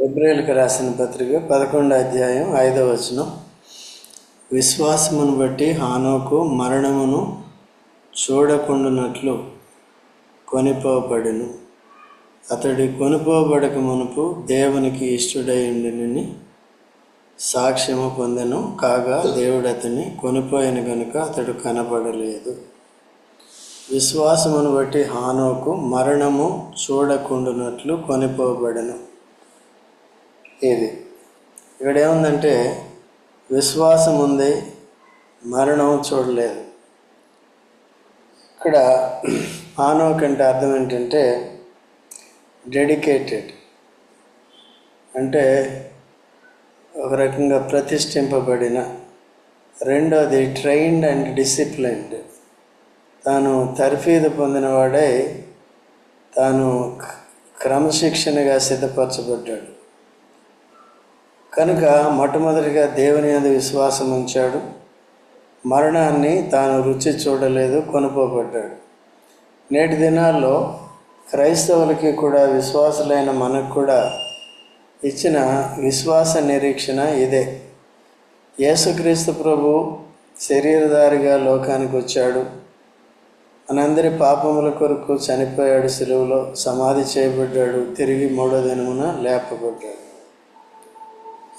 ఫిబ్రవరికి రాసిన పత్రిక పదకొండు అధ్యాయం ఐదవ వచనం. విశ్వాసమును బట్టి హానోకు మరణమును చూడకుండానట్లు కొనిపోబడిను. అతడి కొనిపోబడక మునుపు దేవునికి ఇష్టడై ఉండినని సాక్ష్యము పొందెను కాగా దేవుడు అతన్ని కొనిపోయిన గనుక అతడు కనబడలేదు. విశ్వాసమును బట్టి హానోకు మరణము చూడకుండానట్లు కొనిపోబడను. ఇది ఇక్కడ ఏముందంటే విశ్వాసం ఉంది మరణం చూడలేదు. ఇక్కడ హానోక్ అంటే అర్థం ఏంటంటే డెడికేటెడ్. అంటే ఒక రకంగా ప్రతిష్ఠింపబడిన. రెండోది ట్రైన్డ్ అండ్ డిసిప్లైన్డ్. తాను తర్ఫీదు పొందినవాడై తాను క్రమశిక్షణగా సిద్ధపరచబడ్డాడు. కనుక మొట్టమొదటిగా దేవుని మీద విశ్వాసం ఉంచాడు. మరణాన్ని తాను రుచి చూడలేదు కొనుకోబడ్డాడు నేటి దినాల్లో క్రైస్తవులకి కూడా విశ్వాసులైన మనకు కూడా ఇచ్చిన విశ్వాస నిరీక్షణ ఇదే. యేసుక్రీస్తు ప్రభు శరీరధారిగా లోకానికి వచ్చాడు. మనందరి పాపముల కొరకు చనిపోయాడు సెలవులో సమాధి చేయబడ్డాడు తిరిగి మూడో దినమున లేపబడ్డాడు.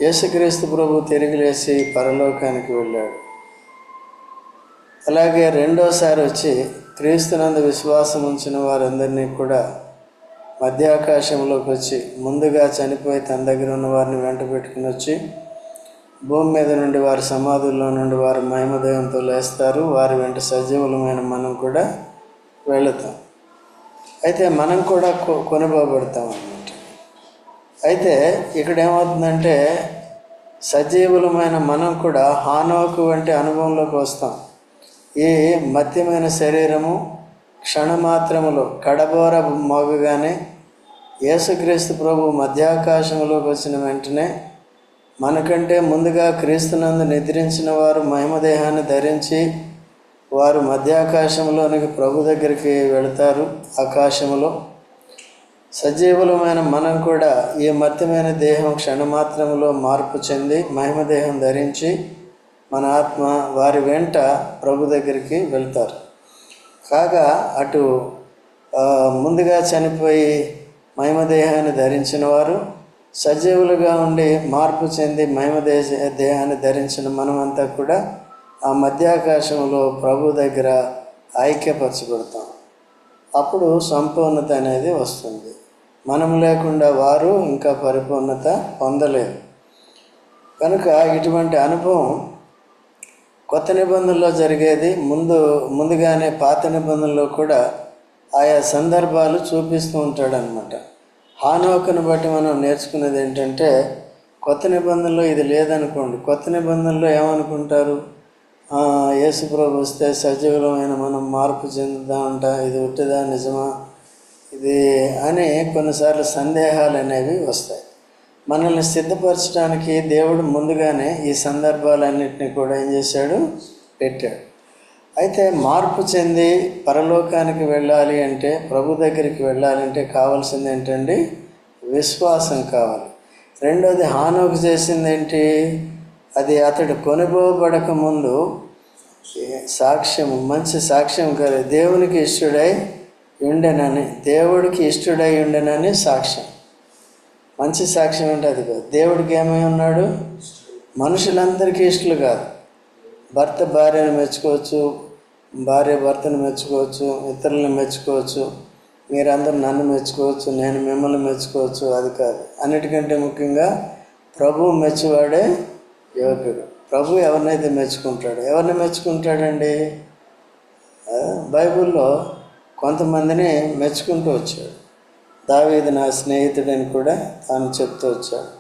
యేసుక్రీస్తు ప్రభు తిరిగి లేచి పరలోకానికి వెళ్ళాడు. అలాగే రెండోసారి వచ్చి క్రీస్తునందు విశ్వాసం ఉంచిన వారందరినీ కూడా మధ్యాకాశంలోకి వచ్చి ముందుగా చనిపోయి తన దగ్గర ఉన్న వారిని వెంట పెట్టుకుని వచ్చి భూమి మీద నుండి వారి సమాధుల్లో నుండి వారి మహిమదయంతో లేస్తారు. వారి వెంట సజీవులమైన మనం కూడా వెళుతాం. అయితే మనం కూడా కొ అయితే ఇక్కడ ఏమవుతుందంటే సజీవులమైన మనం కూడా హానోకు వంటి అనుభవంలోకి వస్తాం. ఈ మత్యమైన శరీరము క్షణమాత్రములో కడబోర మోగగానే యేసుక్రీస్తు ప్రభు మధ్యాకాశంలోకి వచ్చిన వెంటనే మనకంటే ముందుగా క్రీస్తునందు నిద్రించిన వారు మహిమదేహాన్ని ధరించి వారు మధ్యాకాశంలోనికి ప్రభు దగ్గరికి వెళతారు ఆకాశంలో సజీవులమైన మనం కూడా ఈ మత్యమైన దేహం క్షణమాత్రంలో మార్పు చెంది మహిమదేహం ధరించి మన ఆత్మ వారి వెంట ప్రభు దగ్గరికి వెళ్తారు. కాగా అటు ముందుగా చనిపోయి మహిమదేహాన్ని ధరించిన వారు సజీవులుగా ఉండి మార్పు చెంది మహిమదేశ దేహాన్ని ధరించిన మనమంతా కూడా ఆ మధ్యాకాశంలో ప్రభు దగ్గర ఐక్యపరచబడతాం. అప్పుడు సంపూర్ణత అనేది వస్తుంది. మనం లేకుండా వారు ఇంకా పరిపూర్ణత పొందలేరు కనుక ఇటువంటి అనుభవం కొత్త నిబంధనలో జరిగేది ముందు ముందుగానే పాత నిబంధనలో కూడా ఆయా సందర్భాలు చూపిస్తూ ఉంటాడనమాట హానోకను బట్టి మనం నేర్చుకునేది ఏంటంటే కొత్త నిబంధనలో ఇది లేదనుకోండి. కొత్త నిబంధనలో ఏమనుకుంటారు? యేసుప్రభు వస్తే సజీవులమైన మనం మార్పు చెందుదామంట ఇది ఉట్టిదా నిజమా? ఇది అని కొన్నిసార్లు సందేహాలు అనేవి వస్తాయి. మనల్ని సిద్ధపరచడానికి దేవుడు ముందుగానే ఈ సందర్భాలన్నింటినీ కూడా ఏం చేశాడు? పెట్టాడు. అయితే మార్పు చెంది పరలోకానికి వెళ్ళాలి అంటే ప్రభు దగ్గరికి వెళ్ళాలంటే కావాల్సింది ఏంటండి? విశ్వాసం కావాలి. రెండోది హానోకు చేసింది ఏంటి? అది అతడు కొనుగోబడక ముందు సాక్ష్యం మంచి సాక్ష్యం కదా దేవునికి ఇష్టడై ఉండనని దేవుడికి ఇష్టడై ఉండనని సాక్ష్యం. మంచి సాక్ష్యం అంటే అది కాదు దేవుడికి ఏమై ఉన్నాడు? మనుషులందరికీ ఇష్టలు కాదు. భర్త భార్యను మెచ్చుకోవచ్చు భార్య భర్తను మెచ్చుకోవచ్చు ఇతరులను మెచ్చుకోవచ్చు మీరందరూ నన్ను మెచ్చుకోవచ్చు నేను మిమ్మల్ని మెచ్చుకోవచ్చు అది కాదు. అన్నిటికంటే ముఖ్యంగా ప్రభువు మెచ్చువాడే యోగ్యుడు ప్రభు ఎవరినైతే మెచ్చుకుంటాడు ఎవరిని మెచ్చుకుంటాడండి? బైబిల్లో కొంతమందిని మెచ్చుకుంటూ వచ్చాడు. దావీది నా స్నేహితుడని కూడా తాను చెప్తూ వచ్చాడు.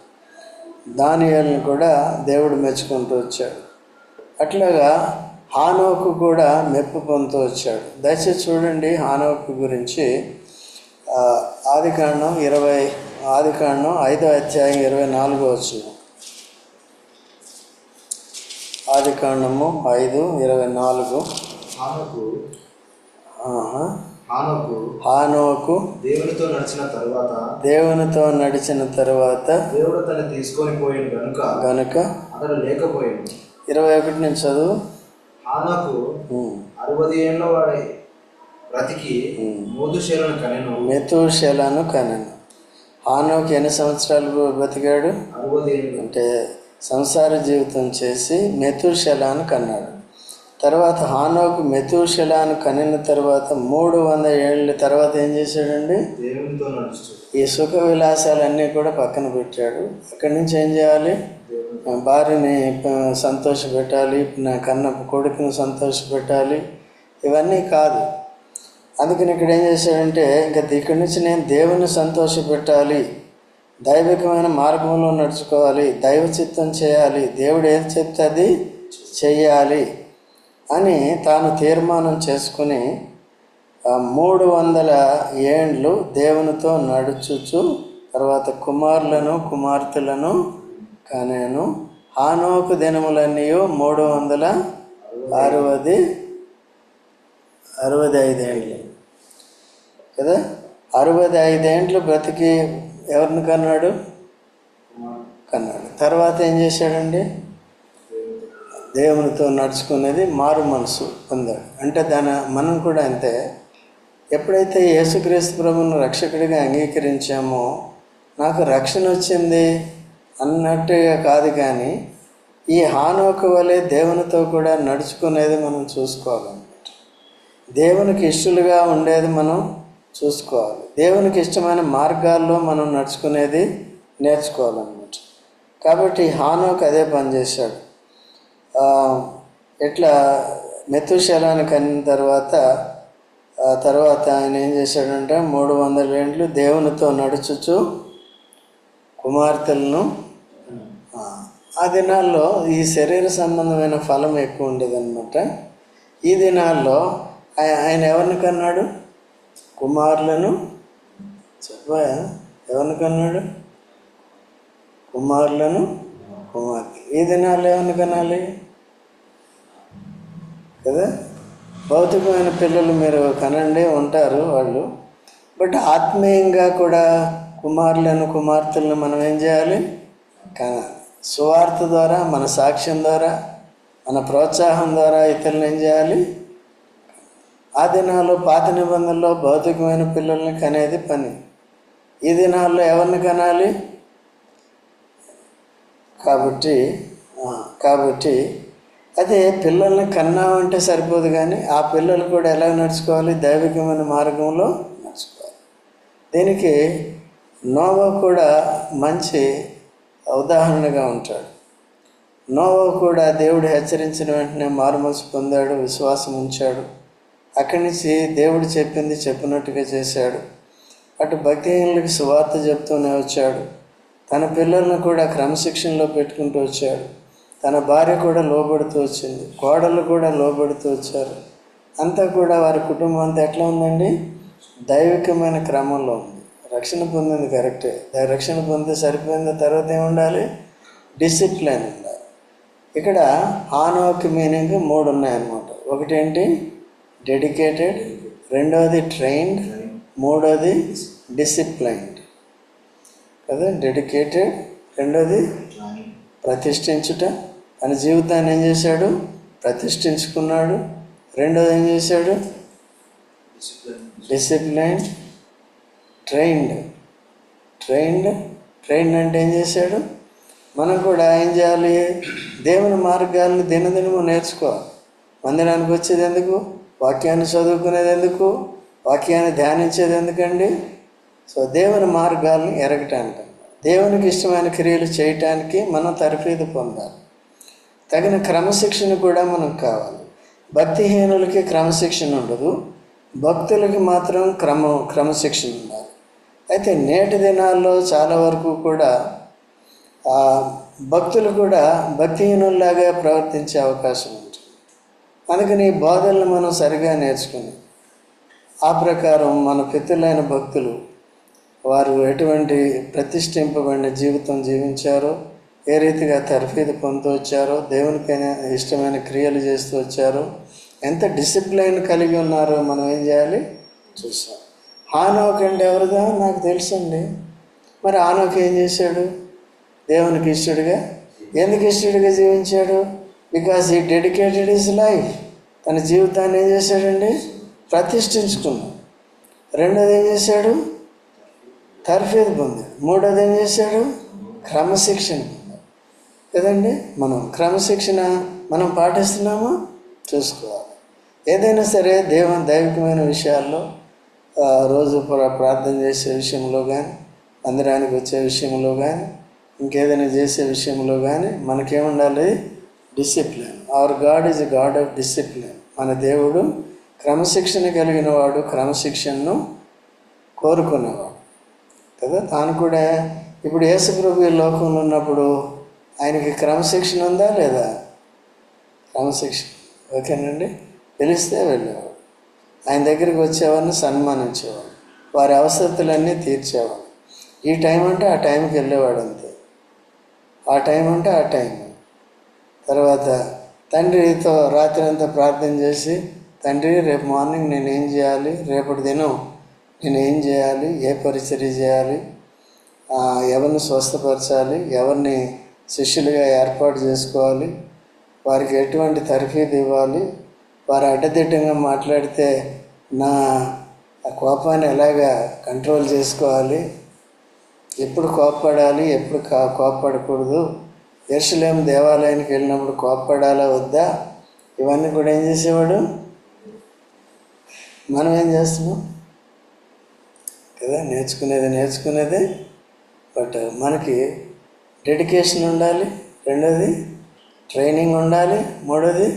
దానియాలను కూడా దేవుడు మెచ్చుకుంటూ వచ్చాడు. అట్లాగా హానోకు కూడా మెప్పు పొందుతూ వచ్చాడు. దయచేసి చూడండి హానోకు గురించి. ఆది కాండం ఇరవై ఆది కాండం ఐదో అధ్యాయం ఇరవై నాలుగో వచ్చింది ఆది కాండము ఐదు ఇరవై నాలుగు. హానోకు హానోకు దేవునితో నడిచిన తరువాత దేవునితో నడిచిన తరువాత దేవుడు తను తీసుకొని పోయిన గనుక గనుక అతడు లేకపోయాడు ఇరవై ఒకటి నుంచి చదువు. హానోకు. అరవై ఏళ్ళ వాడి బ్రతికి మోదుశేలను కనెను. మెతూషెలను కనెను. హానోకు ఎన్ని సంవత్సరాలు ఏళ్ళు. అంటే సంసార జీవితం చేసి మెతూషెలాను కన్నాడు. తర్వాత హానోకు మెతూషెలాను కనిన తర్వాత మూడు వందల ఏళ్ళ తర్వాత ఏం చేశాడండి? ఈ సుఖ విలాసాలన్నీ కూడా పక్కన పెట్టాడు. అక్కడి నుంచి ఏం చేయాలి? భార్యని సంతోషపెట్టాలి నా కన్న కొడుకుని సంతోషపెట్టాలి ఇవన్నీ కాదు. అందుకని ఇక్కడ ఏం చేశాడంటే ఇంకా ఇక్కడి నుంచి నేను దేవుని సంతోషపెట్టాలి దైవికమైన మార్గంలో నడుచుకోవాలి. దైవ చిత్తం చేయాలి. దేవుడు ఏది చెప్తే అది చెయ్యాలి అని తాను తీర్మానం చేసుకుని మూడు వందల ఏండ్లు దేవునితో నడుచుచు తర్వాత కుమారులను కుమార్తెలను కనేను హానోకు దినములన్నీ మూడు వందల అరవది అరవది ఐదేండ్లు కదా? అరవై ఐదేండ్లు బ్రతికి ఎవరిని కన్నాడు? కన్నాడు. తర్వాత ఏం చేశాడండి? దేవునితో నడుచుకునేది మారు మనసు పొందాడు. అంటే దాని మనం కూడా అంతే. ఎప్పుడైతే యేసుక్రీస్తు ప్రభువును రక్షకుడిగా అంగీకరించామో నాకు రక్షణ వచ్చింది అన్నట్టుగా కాదు కానీ ఈ హానోక వలె దేవునితో కూడా నడుచుకునేది మనం చూసుకోవాలన్నమాట. దేవునికి ఇష్టలుగా ఉండేది మనం చూసుకోవాలి. దేవునికి ఇష్టమైన మార్గాల్లో మనం నడుచుకునేది నేర్చుకోవాలన్నమాట. కాబట్టి హానోక్ అదే పనిచేశాడు ఇట్లా ఆ, ఎట్లా తర్వాత తర్వాత ఆయన ఏం చేశాడంటే మూడు వందల ఏండ్లు దేవునితో నడుచుచు కుమార్తెలను ఆ, దినాల్లో ఈ శరీర సంబంధమైన ఫలం ఎక్కువ ఉండేదన్నమాట. ఈ దినాల్లో ఆయన ఎవరిని కన్నాడు? కుమారులను చెప్పా ఎవరిని కన్నాడు? కుమారులను కుమార్తె. ఈ దినాలు ఎవరిని కనాలి? కదా? భౌతికమైన పిల్లలు మీరు కనండి ఉంటారు వాళ్ళు. బట్ ఆత్మీయంగా కూడా కుమారులను కుమార్తెలను మనం ఏం చేయాలి? కనాలి. సువార్త ద్వారా మన సాక్ష్యం ద్వారా మన ప్రోత్సాహం ద్వారా ఇతరులను ఏం చేయాలి? ఆ దినాల్లో పాత నిబంధనలో భౌతికమైన పిల్లల్ని కనేది పని. ఈ దినాల్లో ఎవరిని కనాలి? కాబట్టి కాబట్టి అదే పిల్లల్ని కన్నామంటే సరిపోదు కానీ ఆ పిల్లలు కూడా ఎలా నడుచుకోవాలి? దైవికమైన మార్గంలో నడుచుకోవాలి. దీనికి నోవా కూడా మంచి ఉదాహరణగా ఉంటాడు. నోవా కూడా దేవుడు హెచ్చరించిన వెంటనే మారుమనసు పొందాడు విశ్వాసం ఉంచాడు. అక్కడి నుంచి దేవుడు చెప్పింది చెప్పినట్టుగా చేశాడు. అటు భక్తిహీనులకు సువార్త చెప్తూనే వచ్చాడు. తన పిల్లలను కూడా క్రమశిక్షణలో పెట్టుకుంటూ వచ్చాడు. తన భార్య కూడా లోబడుతూ వచ్చింది. కోడలు కూడా లోబడుతూ వచ్చారు. అంతా కూడా వారి కుటుంబం అంతా ఎట్లా ఉందండి? దైవికమైన క్రమంలో ఉంది. రక్షణ పొందింది కరెక్టే. రక్షణ పొందితే సరిపోయింది తర్వాత ఏముండాలి? డిసిప్లిన్ ఉండాలి. ఇక్కడ హానోకి మీనింగ్ మూడు ఉన్నాయన్నమాట. ఒకటి ఏంటి డెడికేటెడ్ రెండవది ట్రైన్డ్ మూడవది డిసిప్లైన్డ్. కదా? డెడికేటెడ్ రెండోది ప్రతిష్ఠించుట. తన జీవితాన్ని ఏం చేశాడు? ప్రతిష్ఠించుకున్నాడు. రెండోది ఏం చేశాడు? Discipline trained. ట్రైన్డ్ ట్రైన్డ్ అంటే ఏం చేశాడు? మనం కూడా ఏం చేయాలి? దేవుని మార్గాలను దినదినము నేర్చుకోవాలి మందిరానికి వచ్చేది ఎందుకు? వాక్యాన్ని చదువుకునేది ఎందుకు? వాక్యాన్ని ధ్యానించేది ఎందుకండి? సో దేవుని మార్గాలను ఎరగటానికి. దేవునికి ఇష్టమైన క్రియలు చేయటానికి మనం తరఫీదు పొందాలి. తగిన క్రమశిక్షణ కూడా మనకు కావాలి. భక్తిహీనులకి క్రమశిక్షణ ఉండదు. భక్తులకి మాత్రం క్రమ క్రమశిక్షణ ఉండాలి. అయితే నేటి దినాల్లో చాలా వరకు కూడా భక్తులు కూడా భక్తిహీనుల్లాగా ప్రవర్తించే అవకాశం అందుకని ఈ బోధనలు మనం సరిగా నేర్చుకుని ఆ ప్రకారం మన పితులైన భక్తులు వారు ఎటువంటి ప్రతిష్ఠింపబడిన జీవితం జీవించారో ఏ రీతిగా తర్ఫీదు పొందుతూ వచ్చారో దేవునికైనా ఇష్టమైన క్రియలు చేస్తూ వచ్చారో ఎంత డిసిప్లైన్ కలిగి ఉన్నారో మనం ఏం చేయాలి? చూసాం హానోక్ అంటే నాకు తెలుసండి. మరి ఆనోక్ ఏం చేశాడు? దేవునికి ఇష్టడుగా? ఎందుకు ఇష్టడుగా జీవించాడు? బికాస్ ఈ డెడికేటెడ్ ఈజ్ లైఫ్ తన జీవితాన్ని ఏం చేశాడండి? ప్రతిష్ఠించుకున్నాడు. రెండోది ఏం చేశాడు? తర్ఫీదు పొందాడు. మూడోది ఏం చేశాడు? క్రమశిక్షణ పొందాడు. కదండి? మనం క్రమశిక్షణ మనం పాటిస్తున్నామో? చూసుకోవాలి. ఏదైనా సరే దేవుని దైవికమైన విషయాల్లో రోజు ప్రార్థన చేసే విషయంలో కానీ మందిరానికి వచ్చే విషయంలో కానీ ఇంకేదైనా చేసే విషయంలో కానీ మనకేముండాలి? Discipline our God is God of discipline మన దేవుడు క్రమశిక్షణ కలిగిన వాడు క్రమశిక్షణను కోరుకునేవాడు కదా? తాను కూడా ఇప్పుడు యేసుప్రభు ఈ లోకంలో ఉన్నప్పుడు ఆయనకి క్రమశిక్షణ ఉందా లేదా? క్రమశిక్షణ. ఓకేనండి? పిలిస్తే వెళ్ళేవాడు. ఆయన దగ్గరికి వచ్చేవాడిని సన్మానించేవాడు. వారి అవసరతలన్నీ తీర్చేవాడు. ఈ టైం అంటే ఆ టైంకి వెళ్ళేవాడు అంతే. ఆ టైం అంటే ఆ టైం. తర్వాత తండ్రితో రాత్రి అంతా ప్రార్థన చేసి తండ్రి రేపు మార్నింగ్ నేను ఏం చేయాలి? రేపటి దినం నేను ఏం చేయాలి? ఏ పరిచర్య చేయాలి? ఎవరిని స్వస్థపరచాలి? ఎవరిని శిష్యులుగా ఏర్పాటు చేసుకోవాలి? వారికి ఎటువంటి తరఫీదు ఇవ్వాలి? వారు అడ్డదిడ్డంగా మాట్లాడితే నా కోపాన్ని ఎలాగా కంట్రోల్ చేసుకోవాలి? ఎప్పుడు కోప్పడాలి? ఎప్పుడు కా కోప్పడకూడదు? ఎరుసలేం దేవాలయానికి వెళ్ళినప్పుడు కోప్పడాలా వద్దా? ఇవన్నీ కూడా ఏం చేసేవాడు? మనం ఏం చేస్తున్నాం? కదా నేర్చుకునేది నేర్చుకునేది. బట్ మనకి డెడికేషన్ ఉండాలి రెండోది ట్రైనింగ్ ఉండాలి మూడోది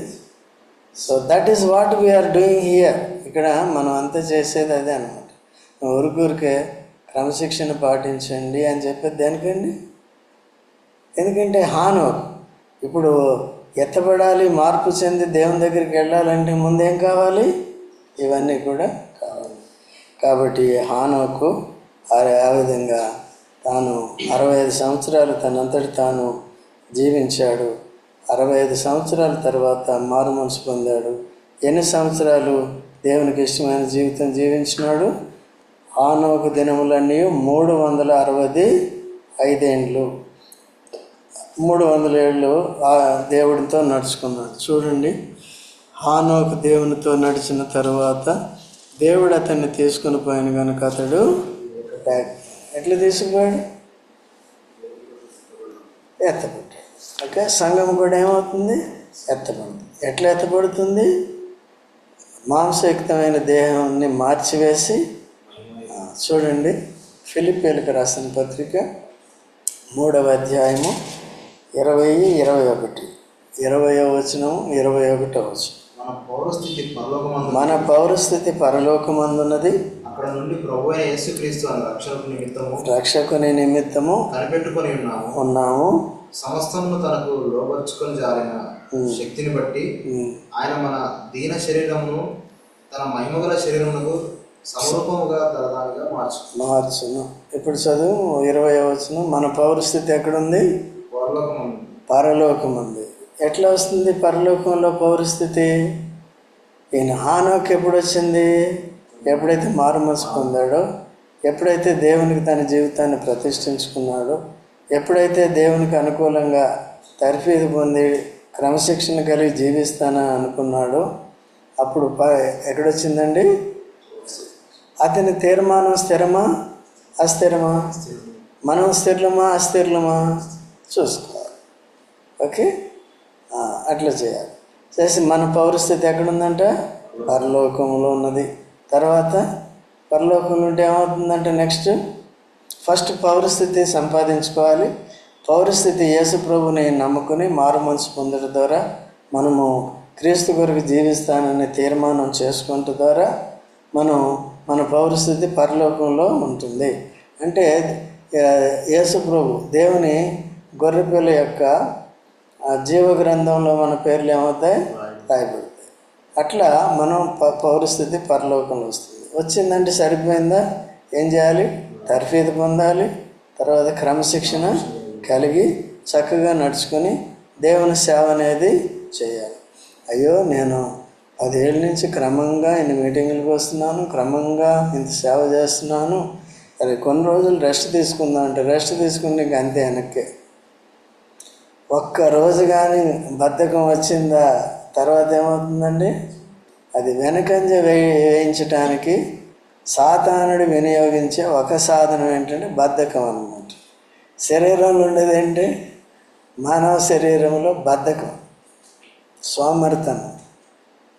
so that is what we are doing here. ఇక్కడ మనం అంతా చేసేది అదే అనమాట ఊరికూరికే క్రమశిక్షణ పాటించండి అని చెప్పేది దేనికండి? ఎందుకంటే హాను ఇప్పుడు ఎత్తబడాలి మార్పు చెంది దేవుని దగ్గరికి వెళ్ళాలంటే ముందేం కావాలి? ఇవన్నీ కూడా కావాలి. కాబట్టి హానోకు ఆ ఆ విధంగా తాను అరవై ఐదు సంవత్సరాలు తనంతటి తాను జీవించాడు. అరవై ఐదు సంవత్సరాల తర్వాత మారు మనసు పొందాడు. ఎన్ని సంవత్సరాలు దేవునికి ఇష్టమైన జీవితం జీవించినాడు? హానోకు దినములన్నీ మూడు వందల అరవై ఐదేండ్లు. మూడు వందల ఏళ్ళు ఆ దేవుడితో నడుచుకున్నాడు. చూడండి. హానోకు దేవునితో నడిచిన తర్వాత దేవుడు అతన్ని తీసుకుని పోయిన కనుక అతడు ఎట్లా తీసుకుపోయాడు? ఎత్తబడి ఓకే? సంఘం కూడా ఏమవుతుంది? ఎత్తపడుతుంది ఎట్లా ఎత్తబడుతుంది? మాంసయుక్తమైన దేహాన్ని మార్చివేసి చూడండి. ఫిలిపీలకు రాసిన పత్రిక మూడవ అధ్యాయము ఇరవై ఇరవై ఒకటి. ఇరవై వచనం ఇరవై ఒకటో వచనం. మన పౌరస్థితి పరలోకమందు మన పౌరస్థితి పరలోకమందున్నది. అక్కడ నుండి ప్రభు అయిన యేసుక్రీస్తు అనే రక్షణకు నిమిత్తము రక్షకుని నిమిత్తము కనిపెట్టుకొని ఉన్నాము. ఉన్నాము. సమస్తమును తనకు లోపరుచుకొని జారిన శక్తిని బట్టి ఆయన మన దీన శరీరమును తన మహిమగల శరీరమునకు సమరూపముగా తరదానిగా మార్చు మార్చును. ఇప్పుడు చదువు? ఇరవై వచనం. మన పౌరస్థితి ఎక్కడుంది? పరలోకం ఉంది. ఎట్లా వస్తుంది పరలోకంలో పౌరస్థితి? ఈయన హానోకి ఎప్పుడు వచ్చింది ఎప్పుడైతే మారుమనసు పొందాడో ఎప్పుడైతే దేవునికి తన జీవితాన్ని ప్రతిష్ఠించుకున్నాడో ఎప్పుడైతే దేవునికి అనుకూలంగా తర్ఫీదు పొంది క్రమశిక్షణ కలిగి జీవిస్తానని అనుకున్నాడో అప్పుడు ప ఎక్కడొచ్చిందండి? అతని తీర్మానం స్థిరమా? అస్థిరమా? మనం స్థిరమా అస్థిరమా చూసుకోవాలి. ఓకే? అట్లా చేయాలి. చేసి మన పౌరస్థితి ఎక్కడుందంట? పరలోకంలో ఉన్నది. తర్వాత పరలోకంలో ఉంటే ఏమవుతుందంటే నెక్స్ట్? ఫస్ట్ పౌరస్థితి సంపాదించుకోవాలి. పౌరస్థితి యేసు ప్రభుని నమ్ముకుని మారు మనసు పొందడం ద్వారా మనము క్రీస్తు కొరకు జీవిస్తాననే తీర్మానం చేసుకుంట ద్వారా మనం మన పౌరస్థితి పరలోకంలో ఉంటుంది. అంటే యేసు ప్రభు దేవుని గొర్రెపిల్ల యొక్క ఆ జీవ గ్రంథంలో మన పేర్లు ఏమవుతాయి? రాయబడతాయి. అట్లా మనం ప పౌరస్థితి పరలోకంలో వస్తుంది. వచ్చిందంటే సరిపోయిందా? ఏం చేయాలి? తర్ఫీదు పొందాలి. తర్వాత క్రమశిక్షణ కలిగి చక్కగా నడుచుకొని దేవుని సేవ అనేది చేయాలి. అయ్యో నేను పదేళ్ళ నుంచి క్రమంగా ఇన్ని మీటింగులకు వస్తున్నాను క్రమంగా ఇంత సేవ చేస్తున్నాను. అది కొన్ని రోజులు రెస్ట్ తీసుకుందాం అంటే రెస్ట్ తీసుకుంటే ఇంక అంతే వెనక్కి. ఒక్క రోజు కానీ బద్ధకం వచ్చిందా తర్వాత ఏమవుతుందండి? అది వెనకంజ వేయి వేయించటానికి సాతానుడు వినియోగించే ఒక సాధనం ఏంటంటే బద్ధకం అనమాట శరీరంలో ఉండేది ఏంటి? మానవ శరీరంలో బద్ధకం సోమరితనం.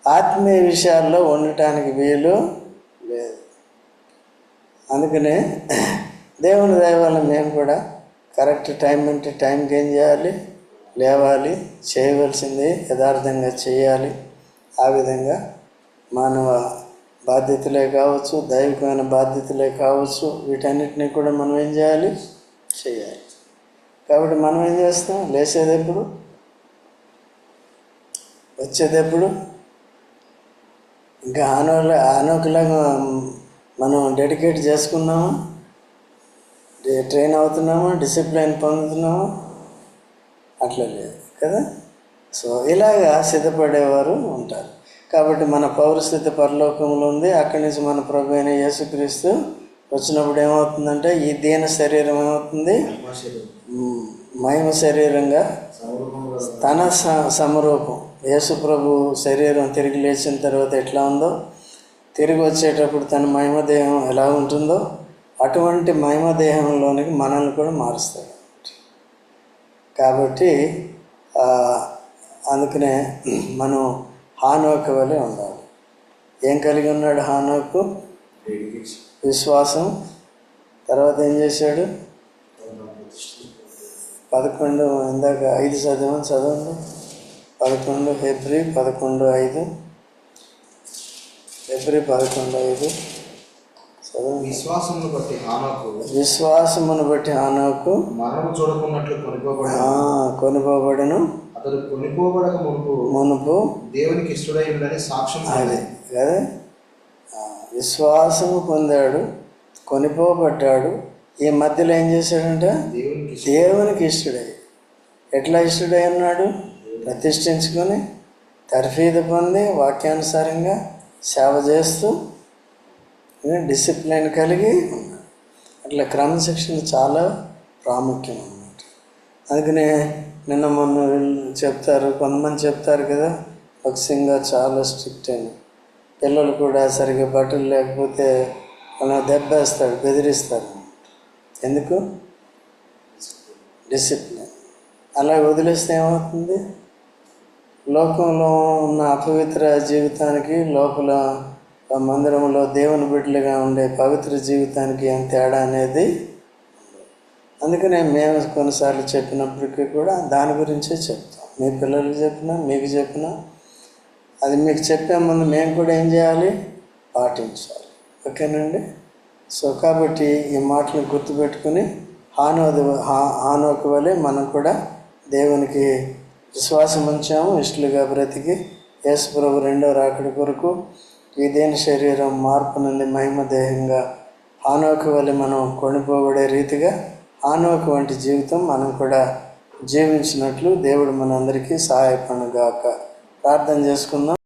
ఆత్మీయ విషయాల్లో ఉండటానికి వీలు లేదు. అందుకనే దేవుని దయ వల్ల మేము కూడా కరెక్ట్ టైం అంటే టైంకి ఏం చేయాలి. లేవాలి చేయవలసింది యథార్థంగా చేయాలి. ఆ విధంగా మానవ బాధ్యతలే కావచ్చు దైవికమైన బాధ్యతలే కావచ్చు వీటన్నిటిని కూడా మనం ఏం చేయాలి? చేయాలి. కాబట్టి మనం ఏం చేస్తాం? లేచేది వచ్చేటప్పుడు ఇంకా ఆనోల ఆనోకులాగా మనం డెడికేట్ చేసుకున్నాము? ట్రైన్ అవుతున్నాము? డిసిప్లిన్ పొందుతున్నాము? అట్లా లేదు కదా? సో ఇలాగా సిద్ధపడేవారు ఉంటారు. కాబట్టి మన పౌరస్థితి పరలోకంలో ఉంది. అక్కడి నుంచి మన ప్రభు అయిన యేసుక్రీస్తు వచ్చినప్పుడు ఏమవుతుందంటే ఈ దీన శరీరం ఏమవుతుంది? మహిమ శరీరంగా తన స- సమరూపం. యేసు ప్రభు శరీరం తిరిగి లేచిన తర్వాత ఎట్లా ఉందో? తిరిగి వచ్చేటప్పుడు తన మహిమ దేహం ఎలా ఉంటుందో అటువంటి మహిమ దేహంలోనికి మనల్ని కూడా మారుస్తాడు. కాబట్టి అందుకనే మనం హానోక వలె ఉండాలి. ఏం కలిగి ఉన్నాడు హానోకు? విశ్వాసం. తర్వాత ఏం చేశాడు? పదకొండు ఇందాక ఐదు చదివాం చదవండి. పదకొండు ఫిబ్రి పదకొండు ఐదు. ఫిబ్రి పదకొండు ఐదు. విశ్వాసమును బట్టి హానకు విశ్వాసమును బట్టి ఆనోకు మరణం చూడకున్నట్లు కొనుకోబడి కొనుకోబడను. అతడు కొనుకోబడక మునుపు మునుపు దేవునికి ఇష్టడై ఉండని సాక్ష్యం అది కదా విశ్వాసము పొందాడు కొనిపోబడ్డాడు ఈ మధ్యలో ఏం చేశాడంటే దేవునికి ఇష్ట- దేవునికి ఇష్టడై. ఎట్లా ఇష్టడై ఉన్నాడు ప్రతిష్ఠించుకొని తర్ఫీదు పొంది వాక్యానుసారంగా సేవ చేస్తూ డిసిప్లిన్ కలిగి అట్లా క్రమశిక్షణ చాలా ప్రాముఖ్యం అన్నమాట. అందుకనే నిన్న మొన్న వీళ్ళు చెప్తారు కొంతమంది చెప్తారు కదా భక్సింగా చాలా స్ట్రిక్ట్ అని. పిల్లలు కూడా సరిగ్గా బట్టలు లేకపోతే అలా దెబ్బేస్తాడు బెదిరిస్తారు. ఎందుకు? డిసిప్లిన్. అలా వదిలేస్తే ఏమవుతుంది? లోకంలో ఉన్న అపవిత్ర జీవితానికి లోపల మందిరంలో దేవుని బిడ్డలుగా ఉండే పవిత్ర జీవితానికి ఏం తేడా అనేది అందుకనే మేము కొన్నిసార్లు చెప్పినప్పటికీ కూడా దాని గురించే చెప్తాం. మీ పిల్లలకి చెప్పినా మీకు చెప్పినా అది మీకు చెప్పే ముందు మేము కూడా ఏం చేయాలి? పాటించాలి. ఓకేనండి? సో కాబట్టి ఈ మాటలు గుర్తుపెట్టుకుని హానోది హా వలె మనం కూడా దేవునికి విశ్వాసం ఉంచాము ఇష్టలుగా బ్రతికి యేసు ప్రభు రెండో రాకడి కొరకు ఈ దేని శరీరం మార్పు నుండి మహిమ దేహంగా హానోకు వలె మనం కొనిపోబడే రీతిగా ఆనోకు వంటి జీవితం మనం కూడా జీవించినట్లు దేవుడు మనందరికీ సహాయపడుగాక ప్రార్థన చేసుకుందాం.